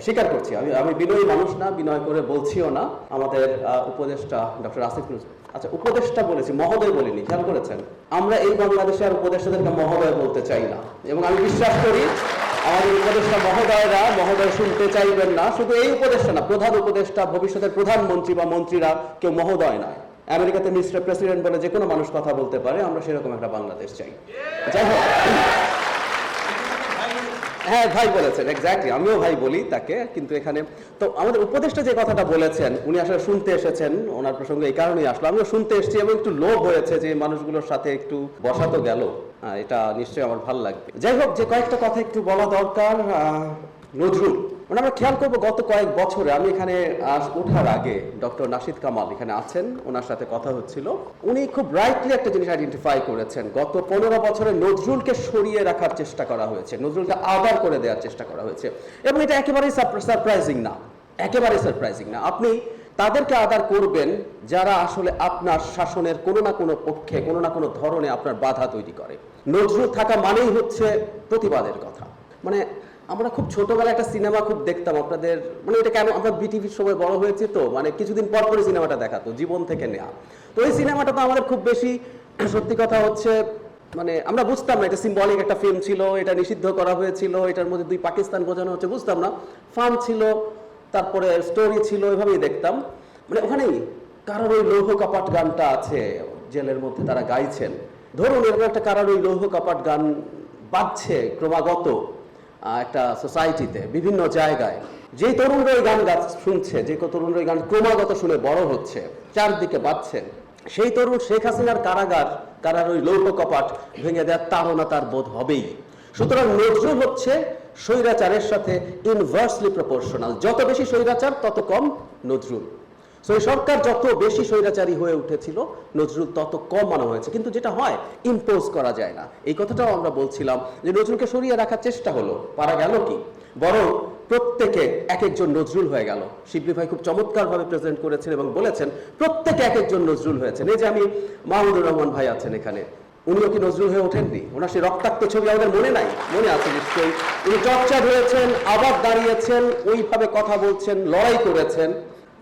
স্বীকার করছি। আমি আমি বিনয়ী মানুষ না, বিনয় করে বলছিও না। আমাদের উপদেষ্টা ডক্টর আসিফ আচ্ছা উপদেষ্টা বলেছি, মহোদয় বলিনি, খেয়াল করেছেন? আমরা এই বাংলাদেশে আর উপদেষ্টাদেরকে মহোদয় বলতে চাই না। এবং আমি বিশ্বাস করি, আমাদের উপদেষ্টা মহোদয়রা মহোদয় শুনতে চাইবেন না। শুধু এই উপদেষ্টা না, প্রধান উপদেষ্টা, ভবিষ্যতের প্রধানমন্ত্রী বা মন্ত্রীরা কেউ মহোদয় নয়। আমেরিকাতে মিস্টার প্রেসিডেন্ট বলে যে কোনো মানুষ কথা বলতে পারে, আমরা সেরকম একটা বাংলাদেশ চাই। যাই হোক। হ্যাঁ ভাই বলেছেন এক্স্যাক্টলি আমিও ভাই বলি তাকে, কিন্তু এখানে, তো আমাদের উপদেষ্টা যে কথাটা বলেছেন, উনি আসলে শুনতে এসেছেন, ওনার প্রসঙ্গে এই কারণেই আসলো, আমিও শুনতে এসেছি, এবং একটু লোভ হয়েছে যে মানুষগুলোর সাথে একটু বসা তো গেল এটা নিশ্চয়ই আমার ভালো লাগবে। যাই হোক, যে কয়েকটা কথা একটু বলা দরকার নজরুল। মানে আমরা খেয়াল করব, গত কয়েক বছরে আমি এখানে ওঠার আগে ডক্টর নাশিদ কামাল এখানে আছেন, ওনার সাথে কথা হচ্ছিল। উনি খুব রাইটলি একটা জিনিস আইডেন্টিফাই করেছেন, গত পনেরো বছরে নজরুলকে সরিয়ে রাখার চেষ্টা করা হয়েছে, নজরুলকে আবার করে দেওয়ার চেষ্টা করা হয়েছে। এবং এটা একেবারেই সারপ্রাইজিং না, একেবারেই সারপ্রাইজিং না। আপনি তাদেরকে আদার করবেন যারা আসলে আপনার শাসনের কোনো না কোনো পক্ষে, কোনো না কোনো ধরনে আপনার বাধা তৈরি করে। নজরুল থাকা মানেই হচ্ছে প্রতিবাদের কথা। মানে আমরা খুব ছোটবেলায় একটা সিনেমা খুব দেখতাম, আপনাদের মানে এটা কেন আমরা বিটিভির সময় বড় হয়েছে তো মানে কিছুদিন পর পরই সিনেমাটা দেখাতো জীবন থেকে নেওয়া তো ওই সিনেমাটা তো আমাদের খুব বেশি, সত্যি কথা হচ্ছে মানে আমরা বুঝতাম না, এটা সিম্বলিক একটা ফিল্ম ছিল, এটা নিষিদ্ধ করা হয়েছিল, এটার মধ্যে দুই পাকিস্তান বোঝানো হচ্ছে, বুঝতাম না। ফান ছিল, তারপরে স্টোরি ছিল, এভাবেই দেখতাম। মানে ওখানেই কারোর ওই লৌহ কপাট গানটা আছে, জেলের মধ্যে তারা গাইছেন। ধরুন এরকম একটা কারোর ওই লৌহ কপাট গান বাজছে ক্রমাগত একটা সোসাইটিতে বিভিন্ন জায়গায়। যে তরুণরা ওই গান গাছ, শুনছে, যে তরুণরা ওই গান ক্রমাগত শুনে বড় হচ্ছে, চারদিকে বাজছে সেই তরুণ শেখ হাসিনার কারাগার, কারার ওই লৌহ কপাট ভেঙে দেওয়ার তাড়না তার বোধ হবেই। সুতরাং নজরুল হচ্ছে স্বৈরাচারের সাথে ইনভার্সলি প্রপোর্শনাল যত বেশি স্বৈরাচার, তত কম নজরুল। সো এই সরকার যত বেশি স্বৈরাচারী হয়ে উঠেছিল, নজরুল তত কম মানা হয়েছে। কিন্তু যেটা হয় ইম্পোজ করা যায় না। এই কথাটাও আমরা বলছিলাম যে নজরুলকে সরিয়ে রাখার চেষ্টা হলো। পারা গেল কি? বরং প্রত্যেকে এক একজন নজরুল হয়ে গেল। শিবলি ভাই খুব চমৎকারভাবে প্রেজেন্ট করেছেন এবং বলেছেন, প্রত্যেকে এক একজন নজরুল হয়েছেন। এই যে আমি মাহমুদুর রহমান ভাই আছেন এখানে, উনিও কি নজরুল হয়ে ওঠেননি? ওনার সেই রক্তাক্ত ছবি আমাদের মনে নাই? মনে আছে নিশ্চয়ই। উনি চর্চা হয়েছেন আবার দাঁড়িয়েছেন, ওইভাবে কথা বলছেন, লড়াই করেছেন।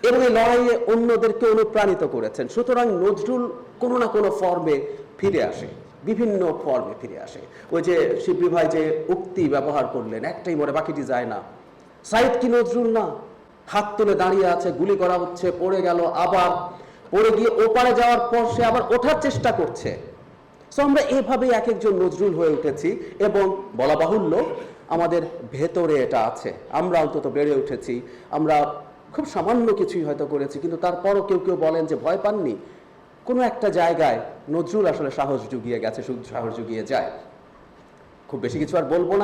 এবং এই লড়াইয়ে অন্যদেরকে অনুপ্রাণিত করেছেন। সুতরাং নজরুল কোনো না কোনো ফর্মে ফিরে আসে, বিভিন্ন ফর্মে ফিরে আসে। ওই যে শিবলি ভাই যে উক্তি ব্যবহার করলেন, একটাই মরে বাকিটি যায় না। সাইদ কি নজরুল না? হাত তুলে দাঁড়িয়ে আছে, গুলি করা হচ্ছে, পড়ে গেল, আবার পড়ে গিয়ে ওপারে যাওয়ার পর সে আবার ওঠার চেষ্টা করছে। সো আমরা এভাবেই এক একজন নজরুল হয়ে উঠেছি এবং বলা বাহুল্য আমাদের ভেতরে এটা আছে। আমরা অন্তত বেড়ে উঠেছি। আমরা খুব সামান্য কিছুই হয়তো করেছি, কিন্তু তারপরও কেউ কেউ বলেন যে ভয় পাননি। কোনো একটা জায়গায় নজরুল আসলে সাহস জুগিয়ে গেছে, সাহস জুগিয়ে যায়। খুব বেশি কিছু আর বলব না।